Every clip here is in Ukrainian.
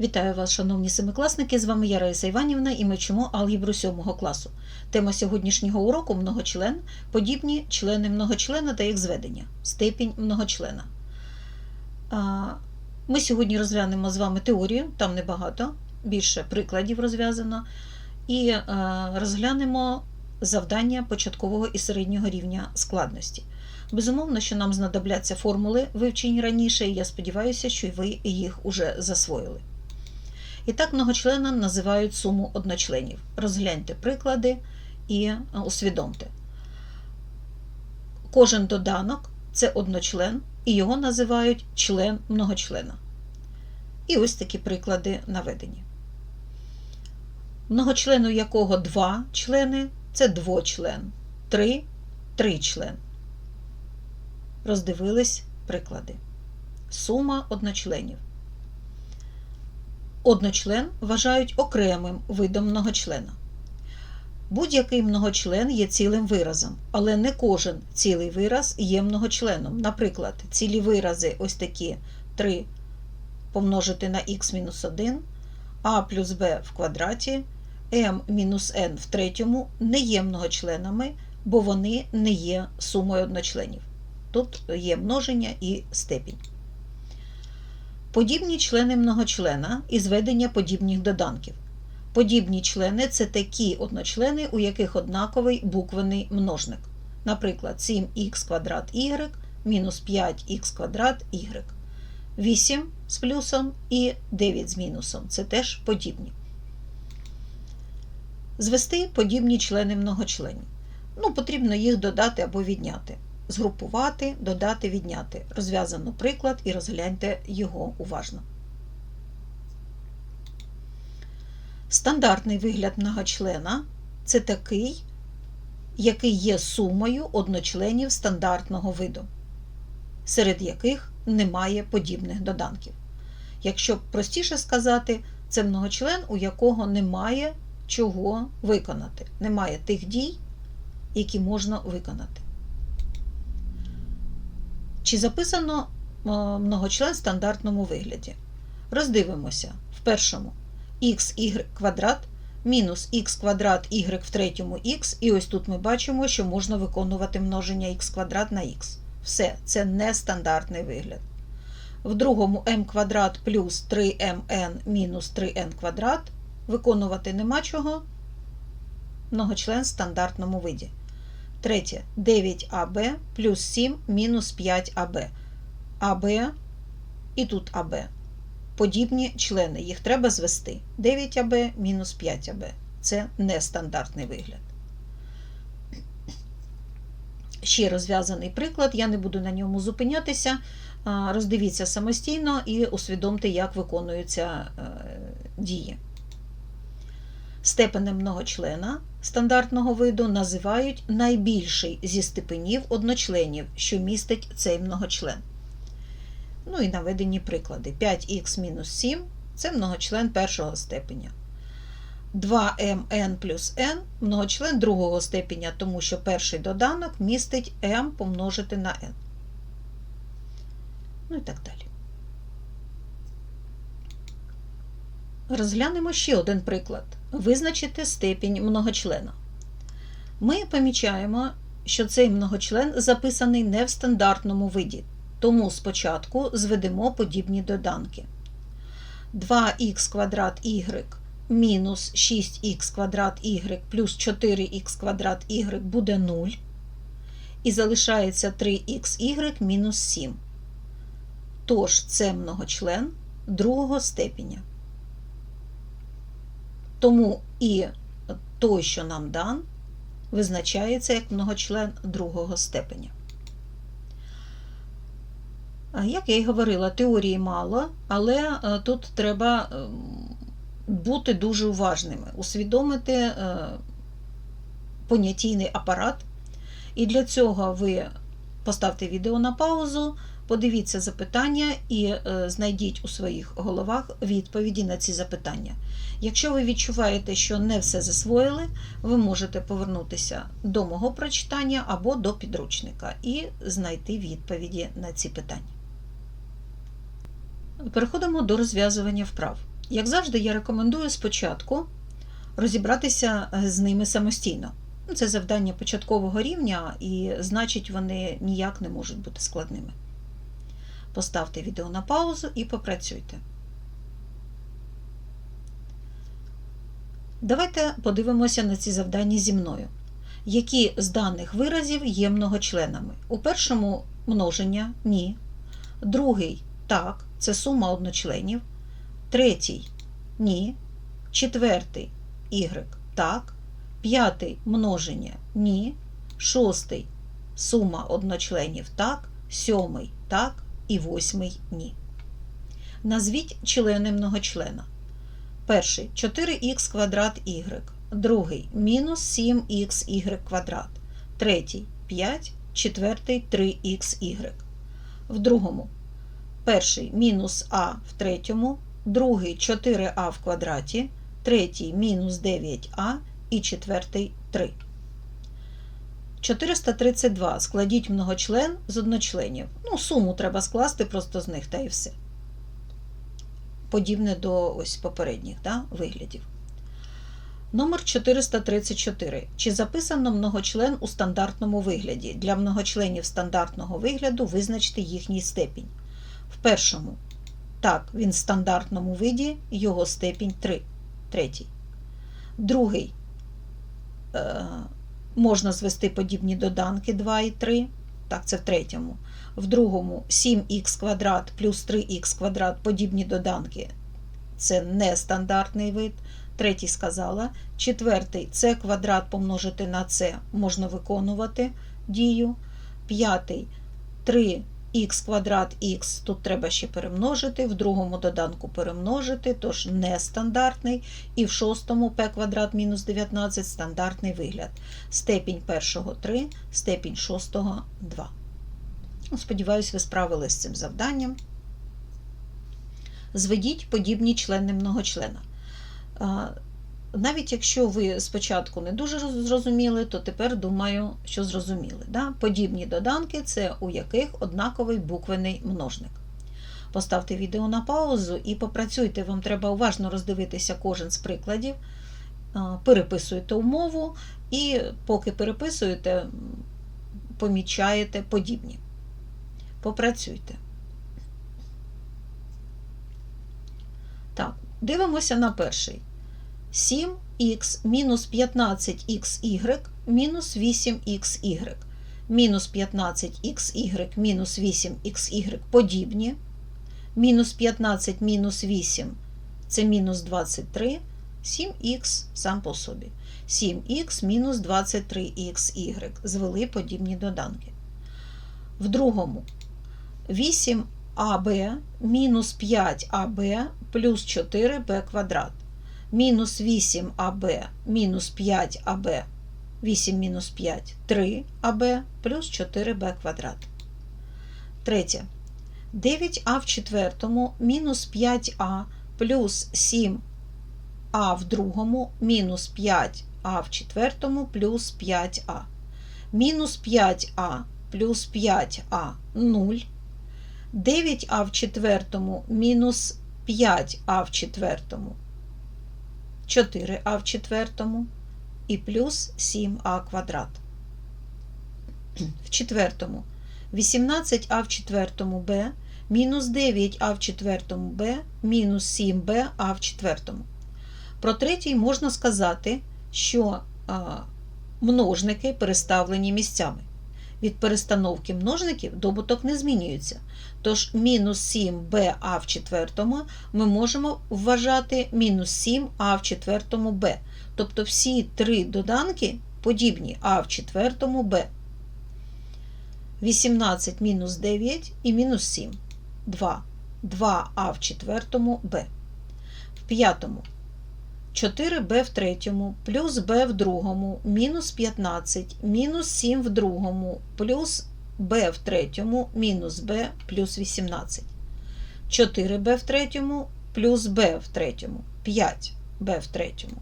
Вітаю вас, шановні семикласники! З вами я Іванівна і ми вчимо алгебру 7 класу. Тема сьогоднішнього уроку многочлен, подібні члени многочлена та їх зведення, степінь многочлена. Ми сьогодні розглянемо з вами теорію, там небагато, більше прикладів розв'язано, і е, розглянемо завдання початкового і середнього рівня складності. Безумовно, що нам знадобляться формули, вивчені раніше, і я сподіваюся, що ви їх уже засвоїли. І так многочлена називають суму одночленів. Розгляньте приклади і е, усвідомте. Кожен доданок це одночлен, і його називають член многочлена. І ось такі приклади наведені. Многочлену якого два члени це двочлен, три тричлен. Роздивились приклади. Сума одночленів. Одночлен вважають окремим видом многочлена. Будь-який многочлен є цілим виразом, але не кожен цілий вираз є многочленом. Наприклад, цілі вирази ось такі 3 помножити на х-1, а плюс b в квадраті, m-n в третьому не є многочленами, бо вони не є сумою одночленів. Тут є множення і степінь. Подібні члени многочлена і зведення подібних доданків. Подібні члени це такі одночлени, у яких однаковий буквений множник. Наприклад, 7х квадрат y мінус 5х квадрат y. 8 з плюсом і 9 з мінусом. Це теж подібні. Звести подібні члени многочленів. Ну, потрібно їх додати або відняти згрупувати, додати, відняти. Розв'язано приклад і розгляньте його уважно. Стандартний вигляд многочлена це такий, який є сумою одночленів стандартного виду, серед яких немає подібних доданків. Якщо простіше сказати, це многочлен, у якого немає чого виконати, немає тих дій, які можна виконати. Чи записано многочлен в стандартному вигляді? Роздивимося в першому xy квадрат мінус х квадрат y в третьому х, і ось тут ми бачимо, що можна виконувати множення х квадрат на х. Все, це не стандартний вигляд. В другому m квадрат плюс 3mn мінус 3n квадрат виконувати нема чого. Многочлен в стандартному виді. Третє 9АБ плюс 7 мінус 5АБ. АБ і тут АБ. Подібні члени. Їх треба звести. 9АБ мінус 5АБ. Це нестандартний вигляд. Ще розв'язаний приклад, я не буду на ньому зупинятися. Роздивіться самостійно і усвідомте, як виконуються дії. Степенем многочлена стандартного виду називають найбільший зі степенів одночленів, що містить цей многочлен. Ну і наведені приклади. 5х-7 це многочлен першого степеня. 2mn плюс n многочлен другого степеня, тому що перший доданок містить m помножити на n. Ну і так далі. Розглянемо ще один приклад. Визначити степінь многочлена. Ми помічаємо, що цей многочлен записаний не в стандартному виді, тому спочатку зведемо подібні доданки. 2х квадрат y мінус 6х квадрат y плюс 4х квадрат y буде 0. І залишається 3х мінус 7. Тож це многочлен другого степеня. Тому і той, що нам дан, визначається як многочлен другого степеня. Як я й говорила, теорії мало, але тут треба бути дуже уважними, усвідомити понятійний апарат. І для цього ви поставте відео на паузу, подивіться запитання і знайдіть у своїх головах відповіді на ці запитання. Якщо ви відчуваєте, що не все засвоїли, ви можете повернутися до мого прочитання або до підручника і знайти відповіді на ці питання. Переходимо до розв'язування вправ. Як завжди, я рекомендую спочатку розібратися е, з ними самостійно. Це завдання початкового рівня, і значить, вони ніяк не можуть бути складними. Поставте відео на паузу і попрацюйте. Давайте подивимося на ці завдання зі мною. Які з даних виразів є многочленами? У першому множення ні. Другий так, це сума одночленів. Третій ні. Четвертий y так. П'ятий множення ні. Шостий сума одночленів так. Сьомий так. І восьмий ні. Назвіть члени многочлена. Перший 4х квадрат y. Другий мінус 7xy квадрат. Третій 5, четвертий 3xy. В другому перший мінус а в третьому, другий 4а в квадраті, третій мінус 9а і четвертий 3. 432. Складіть многочлен з одночленів. Ну, суму треба скласти просто з них, та і все. Подібне до ось попередніх да, виглядів. Номер 434. Чи записано многочлен у стандартному вигляді? Для многочленів стандартного вигляду визначте їхній степінь. В першому. Так, він в стандартному виді, його степінь 3. Третій. Другий. Можна звести подібні доданки 2 і 3. Так, це в третьому. В другому 7х квадрат плюс 3х квадрат подібні доданки. Це нестандартний вид. Третій сказала. Четвертий це квадрат помножити на це можна виконувати дію. П'ятий 3х квадрат х, тут треба ще перемножити, в другому доданку перемножити, тож нестандартний. І в шостому p квадрат мінус 19 стандартний вигляд. Степінь першого 3, степінь шостого 2. Ну, Сподіваюсь, ви справились з цим завданням. Зведіть подібні члени многочлена. Навіть якщо ви спочатку не дуже зрозуміли, то тепер думаю, що зрозуміли. Да? Подібні доданки це у яких однаковий буквений множник. Поставте відео на паузу і попрацюйте, вам треба уважно роздивитися кожен з прикладів, переписуєте умову і поки переписуєте, помічаєте подібні. Попрацюйте. Так, дивимося на перший. 7х мінус 15xy мінус 8xy. Мінус 15xy мінус 8xy подібні. Мінус 15 мінус 8 це мінус 23. 7х сам по собі. 7х мінус 23xy. Звели подібні доданки. В другому 8аб мінус 5аб плюс 4b квадрат. Мінус 8аб мінус 5аб, 8 мінус 5 3аб плюс 4b квадрат. Третє. 9а в четвертому мінус 5а плюс 7а в другому мінус 5а в четвертому плюс 5а. Мінус 5а плюс 5а 0. 9а в четвертому мінус 5а в четвертому 4а в четвертому і плюс 7а квадрат. В четвертому 18а в четвертому b мінус 9а в четвертому b мінус 7bA в четвертому. Про третій можна сказати, що а, множники переставлені місцями. Від перестановки множників добуток не змінюється. Тож мінус 7ba в четвертому ми можемо вважати мінус 7а в четвертому b. Тобто всі три доданки подібні а в четвертому b. 18 мінус 9 і мінус 7. 2. 2а в четвертому b. В п'ятому 4b в третьому, плюс b в другому, мінус 15, мінус 7 в другому, плюс b в третьому, мінус b плюс 18. 4b в третьому, плюс b в третьому, 5b в третьому.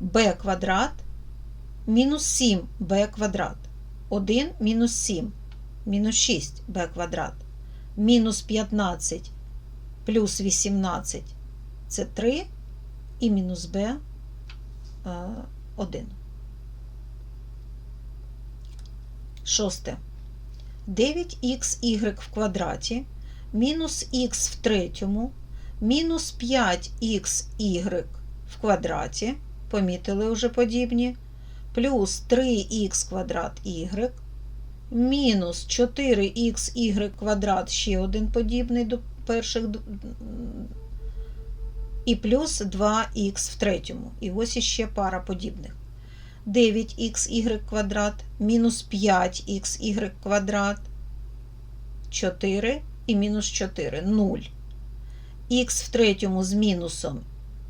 b квадрат мінус 7b квадрат. 1 мінус 7, мінус 6b квадрат, мінус 15 плюс 18 це 3 і мінус b е, 1. Шосте. 9xy в квадраті мінус х в третьому мінус 5xy в квадраті, помітили вже подібні, плюс 3х квадрат y, мінус 4xy квадрат, ще один подібний до перших, і плюс 2х в третьому. І ось іще пара подібних. 9xy квадрат мінус 5xy квадрат 4 і мінус 4 0. х в третьому з мінусом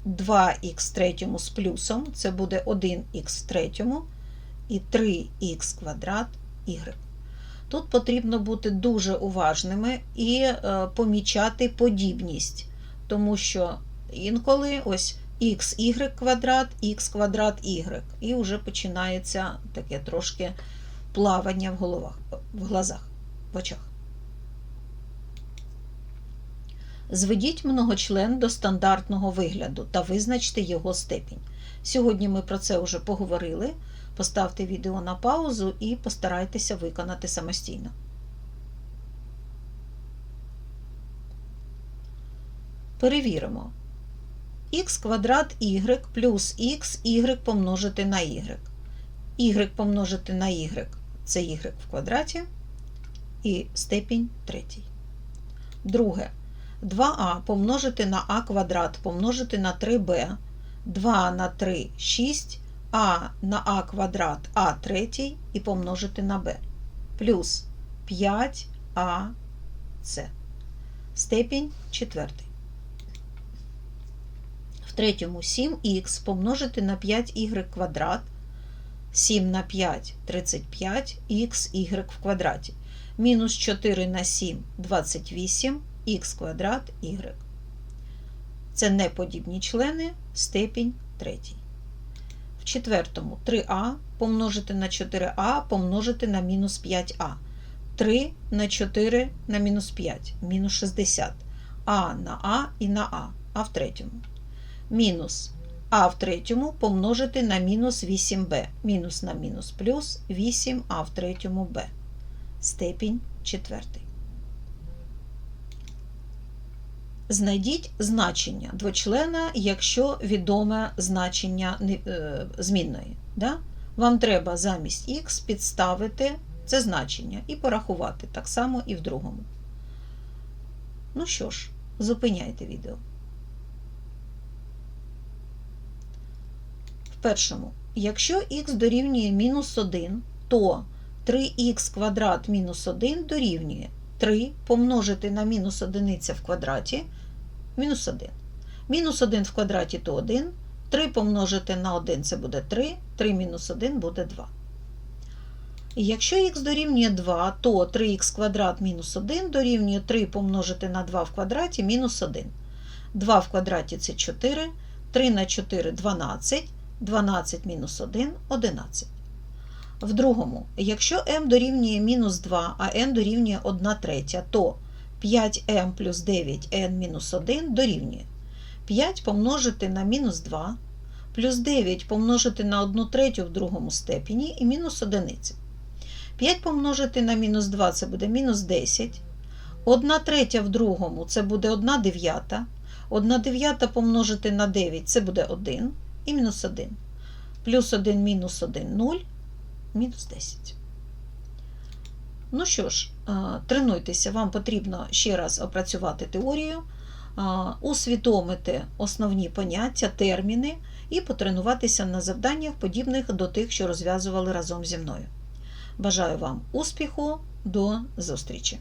2х в третьому з плюсом, це буде 1х в третьому і 3х квадрат y. Тут потрібно бути дуже уважними і е, помічати подібність, тому що інколи ось xy квадрат, х квадрат y. І вже починається таке трошки плавання в головах, в глазах, в очах. Зведіть многочлен до стандартного вигляду та визначте його степінь. Сьогодні ми про це вже поговорили. Поставте відео на паузу і постарайтеся виконати самостійно. Перевіримо. Х квадрат y плюс х y помножити на y. y помножити на y це y в квадраті і степінь третій. Друге. 2а помножити на а квадрат помножити на 3b. 2 на 3 6, а на а квадрат а третій і помножити на b. Плюс 5а це. Степінь четвертий. Третьому 7х помножити на 5y квадрат. 7 на 5 35 xy в квадраті. Мінус 4 на 7 28 х квадрат y. Це неподібні члени, степінь третій. В четвертому 3а помножити на 4а помножити на мінус 5а. 3 на 4 на мінус 5, мінус 60. А на А і на А, а в третьому. Мінус А в третьому помножити на мінус 8b. Мінус на мінус плюс 8а в третьому b. Степінь четвертий. Знайдіть значення двочлена, якщо відоме значення е, змінної. Да? Вам треба замість х підставити це значення і порахувати так само і в другому. Ну що ж, зупиняйте відео. Першому, якщо х дорівнює мінус 1, то 3х квадрат мінус 1 дорівнює 3 помножити на мінус 1 в квадраті мінус 1. Мінус 1 в квадраті то 1, 3 помножити на 1 це буде 3, 3 мінус 1 буде 2. І якщо х дорівнює 2, то 3х квадрат мінус 1 дорівнює 3 помножити на 2 в квадраті мінус 1. 2 в квадраті це 4, 3 на 4 12, 12 мінус 1 11. В другому, якщо m дорівнює мінус 2, а n дорівнює 1 третя, то 5m плюс 9n мінус 1 дорівнює 5 помножити на мінус 2, плюс 9 помножити на 1 третю в другому степені і мінус 1. 5 помножити на мінус 2 це буде мінус 10. 1 третя в другому це буде 1 дев'ята. 1 дев'ята помножити на 9 це буде 1 і мінус 1. Плюс 1 мінус 1 0, мінус 10. Ну що ж, тренуйтеся, вам потрібно ще раз опрацювати теорію, усвідомити основні поняття, терміни і потренуватися на завданнях, подібних до тих, що розв'язували разом зі мною. Бажаю вам успіху, до зустрічі!